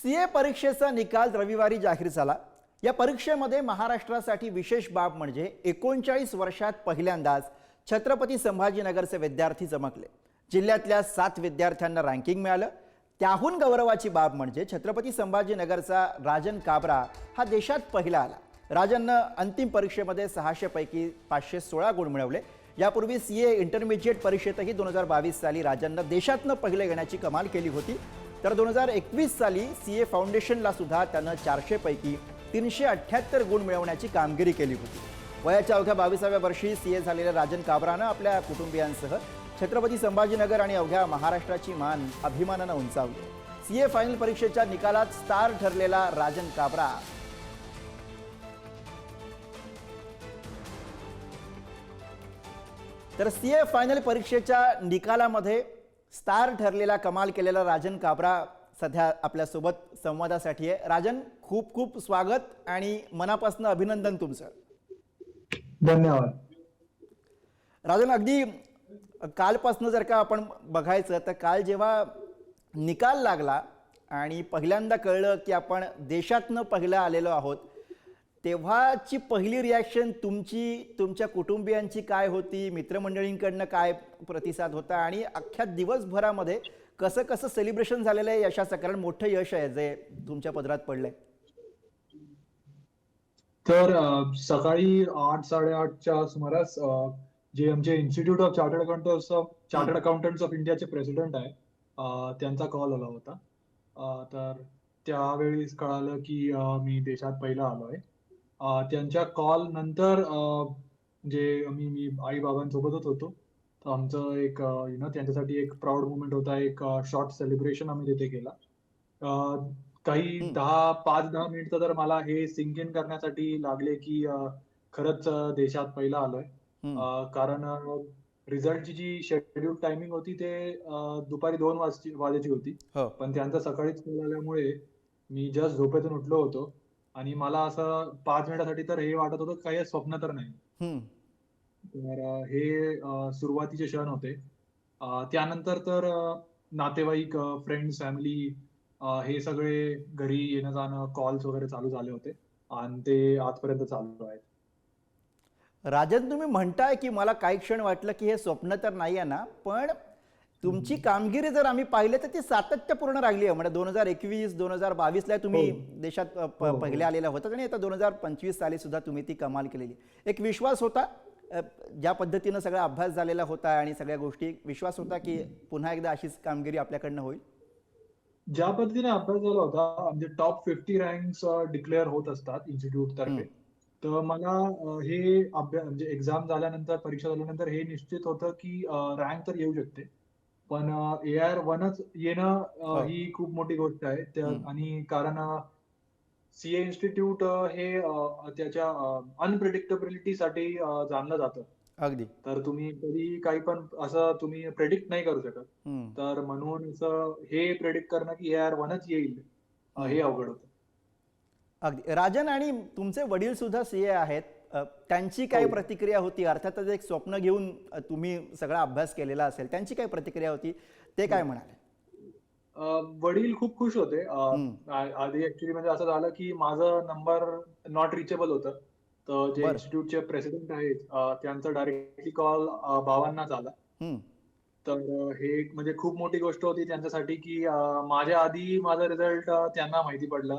CA परीक्षेचा निकाल रविवारी जाहीर झाला. या परीक्षेमध्ये महाराष्ट्रासाठी विशेष बाब म्हणजे एकोणचाळीस वर्षात पहिल्यांदाच छत्रपती संभाजीनगरचे विद्यार्थी चमकले. जिल्ह्यातल्या सात विद्यार्थ्यांना रँकिंग मिळालं. त्याहून गौरवाची बाब म्हणजे छत्रपती संभाजीनगरचा राजन काबरा हा देशात पहिला आला. राजननं अंतिम परीक्षेमध्ये सहाशेपैकी पाचशे सोळा गुण मिळवले. यापूर्वी सी ए इंटरमिजिएट परीक्षेतही दोन हजार बावीस साली राजननं देशातनं पहिले घेण्याची कमाल केली होती. तर दोन हजार एकवीस साली सी ए फाउंडेशनला सुद्धा त्यानं चारशेपैकी तीनशे अठ्ठ्याहत्तर गुण मिळवण्याची कामगिरी केली होती. वयाच्या अवघ्या बावीसाव्या वर्षी सी ए झालेल्या राजन काबरानं आपल्या कुटुंबियांसह छत्रपती संभाजीनगर आणि अवघ्या महाराष्ट्राची मान अभिमानानं उंचावली. सी ए फायनल परीक्षेच्या निकालात स्टार ठरलेला राजन काबरा. तर सी ए फायनल परीक्षेच्या निकालामध्ये स्टार ठरलेला कमाल केलेला राजन काबरा सध्या आपल्यासोबत संवादासाठी आहे. राजन खूप खूप स्वागत आणि मनापासून अभिनंदन तुमचं. धन्यवाद. राजन अगदी कालपासनं जर का आपण बघायचं तर काल जेव्हा निकाल लागला आणि पहिल्यांदा कळलं की आपण देशातनं पहिलं आलेलो आहोत तेव्हाची पहिली रिॲक्शन तुमची तुमच्या कुटुंबियांची काय होती मित्रमंडळींकडनं काय प्रतिसाद होता आणि अख्ख्या दिवसभरामध्ये कसं कसं सेलिब्रेशन झालेलं आहे यशाचं कारण मोठं यश आहे जे तुमच्या पदरात पडलंय. तर सकाळी आठ साडेआठच्या सुमारास जे आमचे Institute of Chartered Accountants of Chartered Accountants of इंडियाचे प्रेसिडेंट आहे त्यांचा कॉल आला होता. तर त्यावेळी कळालं की मी देशात पहिला आलोय. आहे त्यांच्या कॉल नंतर जे मी मी आई बाबांसोबतच होतो. आमचं एक यु नो त्यांच्यासाठी एक प्राऊड मुवमेंट होता. एक शॉर्ट सेलिब्रेशन आम्ही तिथे केला. काही. दहा पाच दहा मिनिटं तर मला हे सिंक इन करण्यासाठी लागले की खरंच देशात पहिला आलोय. कारण रिझल्टची जी शेड्यूल टायमिंग होती ते दुपारी दोन वाजची वाजायची होती. हो. पण त्यांचा सकाळीच कॉल आल्यामुळे मी जस्ट झोपेतून उठलो होतो. आणि मला असं पाच मिनिटासाठी तर हे वाटत होतं काही स्वप्न तर नाही. तर हे सुरुवातीचे क्षण होते. त्यानंतर तर नातेवाईक फ्रेंड्स फॅमिली हे सगळे घरी येणं जाणं कॉल्स वगैरे चालू झाले होते. आणि ते आजपर्यंत चालू आहेत. राजन तुम्ही म्हणताय की मला काही क्षण वाटलं की हे स्वप्न तर नाही आहे ना पण तुमची कामगिरी जर आम्ही पाहिले तर ती सातत्यपूर्ण राहिली आहे. म्हणजे दोन हजार एकवीस दोन हजार बावीसला तुम्ही हो. देशात हो, हो. पहिले आलेला होता आणि आता दोन हजार पंचवीस साली सुद्धा तुम्ही ती कमाल केलेली एक विश्वास होता? ज्या पद्धतीनं सगळा अभ्यास झालेला होता आणि सगळ्या गोष्टी विश्वास होता की पुन्हा एकदा अशीच कामगिरी आपल्याकडनं होईल ज्या पद्धतीने अभ्यास झाला होता म्हणजे टॉप फिफ्टी रँक्स डिक्लेअर होत असतात इन्स्टिट्यूट तर्फे. तर मला हे अभ्यास म्हणजे एक्झाम झाल्यानंतर परीक्षा झाल्यानंतर हे निश्चित होतं की रँक तर येऊ शकते पण ए आर वनच येणं हो. ही खूप मोठी गोष्ट आहे. आणि कारण सीए इन्स्टिट्यूट हे त्याच्या अनप्रिडिक्टेबिलिटीसाठी जाणलं जातं. अगदी. तर तुम्ही कधी काही पण असं तुम्ही प्रेडिक्ट नाही करू शकत. तर म्हणून हे प्रेडिक्ट करणं की आर वनच येईल हे अवघड होतं. अगदी. राजन आणि तुमचे वडील सुद्धा सीए आहेत. त्यांची काय हो. प्रतिक्रिया होती? अर्थातच एक स्वप्न घेऊन तुम्ही सगळा अभ्यास केलेला असेल. त्यांची काय प्रतिक्रिया होती? ते काय म्हणाले? वडील खूप खुश होते आधी ऍक्च्युली म्हणजे असं झालं की माझं नंबर नॉट रिचेबल होतं तर जे. इन्स्टिट्यूटचे प्रेसिडेंट आहेत त्यांचा डायरेक्टली कॉल बाबांनाच आला. तर हे एक म्हणजे खूप मोठी गोष्ट होती त्यांच्यासाठी की माझ्या आधी माझा रिझल्ट त्यांना माहिती पडला.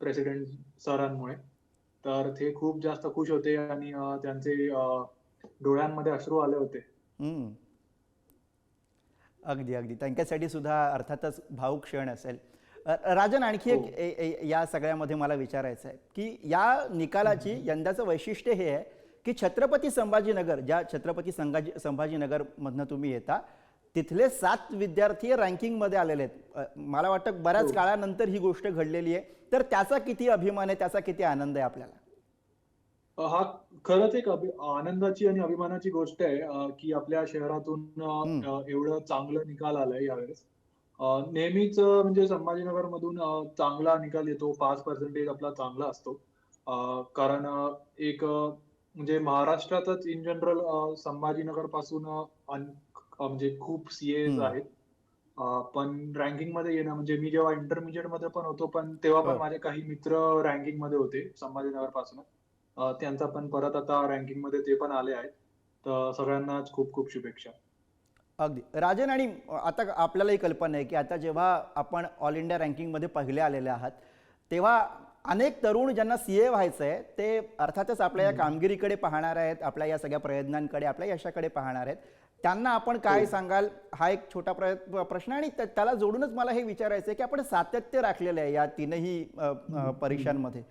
प्रेसिडेंट सरांमुळे तर ते खूप जास्त खुश होते आणि त्यांचे डोळ्यांमध्ये अश्रू आले होते. अगदी अगदी. त्यांच्यासाठी सुद्धा अर्थातच भाऊक क्षण असेल. राजन आणखी एक हो. ए- ए- या सगळ्यामध्ये मला विचारायचं आहे की या निकालाची यंदाचं वैशिष्ट्य हे आहे की छत्रपती संभाजीनगर ज्या छत्रपती संभाजी संभाजीनगरमधनं तुम्ही येता तिथले सात विद्यार्थी रँकिंगमध्ये आलेले आहेत. मला वाटतं बऱ्याच हो. काळानंतर ही गोष्ट घडलेली आहे. तर त्याचा किती अभिमान आहे त्याचा किती आनंद आहे आपल्याला? हा खरंच एक अभि- आनंदाची आणि अभिमानाची गोष्ट आहे की आपल्या शहरातून एवढं चांगलं निकाल आलाय यावेळेस. नेहमीच म्हणजे संभाजीनगर मधून चांगला निकाल येतो पाच पर्सेंटेज आपला चांगला असतो. कारण एक म्हणजे महाराष्ट्रातच इन जनरल संभाजीनगरपासून म्हणजे खूप सीएज. आहेत. पण रँकिंगमध्ये येणं म्हणजे मी जेव्हा इंटरमिजिएटमध्ये पण होतो पण तेव्हा पण. माझे काही मित्र रँकिंगमध्ये होते संभाजीनगरपासून त्यांचा पण परत आता रँकिंगमध्ये ते पण आले आहेत. तर सगळ्यांनाच खूप खूप शुभेच्छा. अगदी. राजन आणि आता आपल्यालाही कल्पना आहे की आता जेव्हा आपण ऑल इंडिया रँकिंगमध्ये पहिले आलेले आहात तेव्हा अनेक तरुण ज्यांना सी ए व्हायचं आहे ते अर्थातच आपल्या या कामगिरीकडे पाहणार आहेत आपल्या या सगळ्या प्रयत्नांकडे आपल्या यशाकडे पाहणार आहेत. त्यांना आपण काय सांगाल? हा एक छोटा प्रय- प्रश्न आणि त्या- त्याला जोडूनच मला हे विचारायचं आहे की आपण सातत्य राखलेलं आहे या तीनही परीक्षांमध्ये.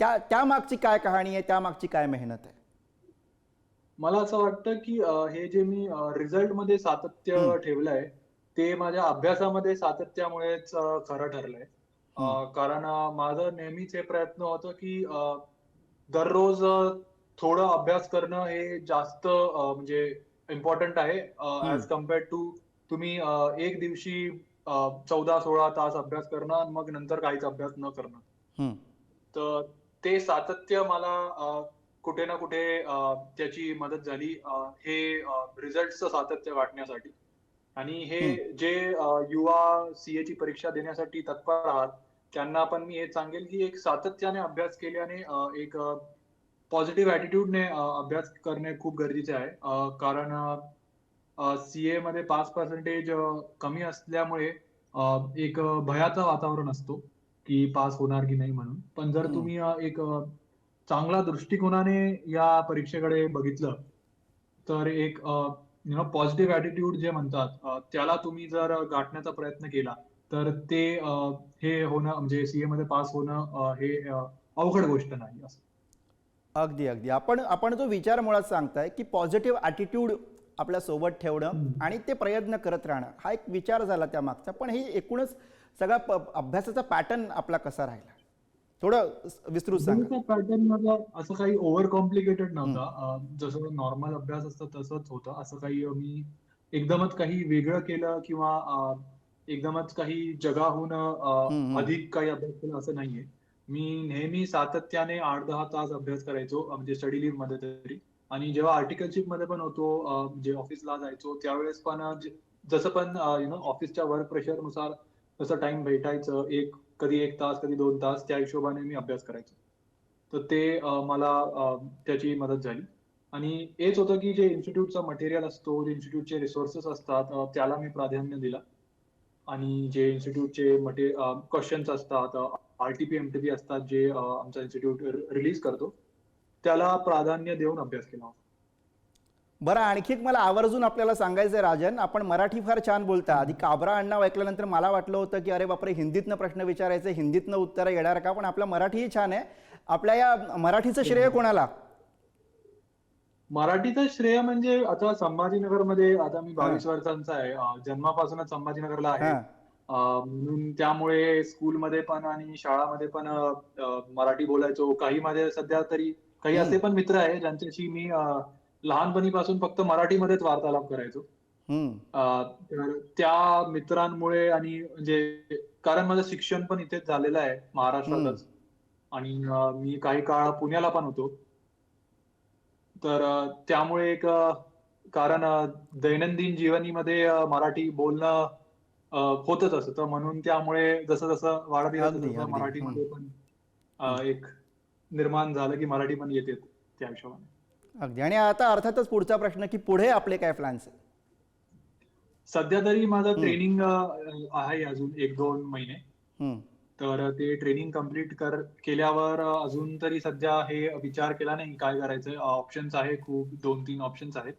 त्या त्यामागची काय कहाणी आहे त्यामागची काय मेहनत आहे? मला असं वाटतं की हे जे मी रिझल्टमध्ये सातत्य हम्म. ठेवलंय ते माझ्या अभ्यासामध्ये सातत्यामुळेच खरं ठरलंय. कारण माझं नेहमीच हे प्रयत्न होतं की दररोज थोडं अभ्यास करणं हे जास्त म्हणजे इम्पॉर्टंट आहे. ऍज कम्पेअर्ड टू तुम्ही एक दिवशी चौदा सोळा तास अभ्यास करणं मग नंतर काहीच अभ्यास न करणं. तर ते सातत्य मला कुठे ना कुठे त्याची मदत झाली हे रिझल्टचं सातत्य गाठण्यासाठी. आणि हे जे युवा सीए ची परीक्षा देण्यासाठी तत्पर आहात त्यांना पण मी हे सांगेल की एक सातत्याने अभ्यास केल्याने एक पॉझिटिव्ह ॲटिट्यूडने अभ्यास करणे खूप गरजेचे आहे. कारण सीए मध्ये पास पर्सेंटेज कमी असल्यामुळे एक भयाचं वातावरण असतो. की पास होणार की नाही म्हणून. पण जर. तुम्ही एक चांगला दृष्टिकोनाने या परीक्षेकडे बघितलं तर एक यु नो पॉझिटिव्ह ॲटिट्यूड जे म्हणतात त्याला तुम्ही जर गाठण्याचा प्रयत्न केला तर ते हे होणं म्हणजे सीए मध्ये पास होणं हे अवघड गोष्ट नाही असं. अगदी अगदी. आपण आपण जो विचार मुळात सांगताय की पॉझिटिव्ह ॲटिट्यूड आपल्यासोबत ठेवणं. आणि ते प्रयत्न करत राहणं. हा एक विचार झाला त्या मागचा पण ही एकूणच सगळा अभ्यासाचा पॅटर्न आपला कसा राहिला? थोडं विस्तृत सांगा. पॅटर्न माझा असं काही ओव्हर कॉम्प्लिकेटेड नव्हता जसं नॉर्मल अभ्यास असतं तसंच होतं. असं काही मी एकदमच काही वेगळं केलं किंवा एकदमच काही जगाहून. अधिक काही अभ्यास केला असं नाहीये. मी नेहमी सातत्याने आठ दहा तास अभ्यास करायचो म्हणजे स्टडी लिव्हमध्ये तरी. आणि जेव्हा आर्टिकलशिपमध्ये पण होतो जे ऑफिसला जायचो त्यावेळेस पण जसं पण यु नो ऑफिसच्या वर्क प्रेशरनुसार जसं टाइम भेटायचं. एक कधी एक तास कधी दोन तास त्या हिशोबाने मी अभ्यास करायचो. तर ते मला त्याची मदत झाली. आणि हेच होतं की जे इन्स्टिट्यूटचा मटेरियल असतो जे इन्स्टिट्यूटचे रिसोर्सेस असतात त्याला मी प्राधान्य दिलं. आणि जे इन्स्टिट्यूटचे मटे क्वेश्चन्स असतात आरटीपी एमटीपी असतात जे आमचा इन्स्टिट्यूट रिलीज करतो त्याला प्राधान्य देऊन अभ्यास केला बरं आणखी एक मला आवर्जून आपल्याला सांगायचं आहे राजन आपण मराठी फार छान बोलता. आधी काबरा अण्णा ऐकल्यानंतर मला वाटलं होतं की अरे बापरे हिंदीतनं प्रश्न विचारायचे हिंदीतनं उत्तरं येणार का? पण आपलं मराठीही छान आहे. आपल्या या मराठीचं श्रेय कोणाला? मराठीचं श्रेय म्हणजे आता संभाजीनगरमध्ये आता मी बावीस वर्षांचा आहे. जन्मापासूनच संभाजीनगरला आहे. त्यामुळे स्कूलमध्ये पण आणि शाळामध्ये पण मराठी बोलायचो. काही माझे सध्या तरी काही असे पण मित्र आहे ज्यांच्याशी मी लहानपणीपासून फक्त मराठीमध्येच वार्तालाप करायचो. त्या मित्रांमुळे आणि म्हणजे कारण माझं शिक्षण पण इथेच झालेलं आहे महाराष्ट्रातच. आणि मी काही काळ पुण्याला पण होतो. तर त्यामुळे एक कारण दैनंदिन जीवनीमध्ये मराठी बोलणं होतच असतं. म्हणून त्यामुळे जसं जसं वाढत गेलं तसं. मराठीमध्ये पण एक निर्माण झालं की मराठी पण येते त्या हिशोबाने. अगदी. आणि आता अर्थातच पुढचा प्रश्न की पुढे आपले काय प्लॅन्स आहेत? सध्या तरी माझं. ट्रेनिंग आहे अजून एक दोन महिने. तर ते ट्रेनिंग कंप्लीट कर केल्यावर अजून तरी सध्या हे विचार केला नाही काय करायचं ऑप्शन्स आहे खूप दोन तीन ऑप्शन्स आहेत.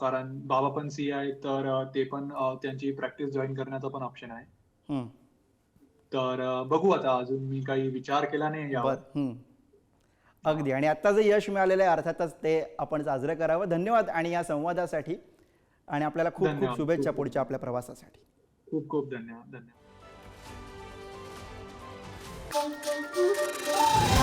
कारण बाबा पण सी आहेत तर ते पण त्यांची प्रॅक्टिस जॉईन करण्याचा पण ऑप्शन आहे. तर बघू आता अजून मी काही विचार केला नाही यावर. अगदी. आणि आत्ता जे यश मिळालेलं आहे अर्थातच ते आपण साजरं करावं. धन्यवाद आणि या संवादासाठी. आणि आपल्याला खूप खूप. शुभेच्छा पुढच्या आपल्या प्रवासासाठी. खूप खूप धन्यवाद. धन्यवाद.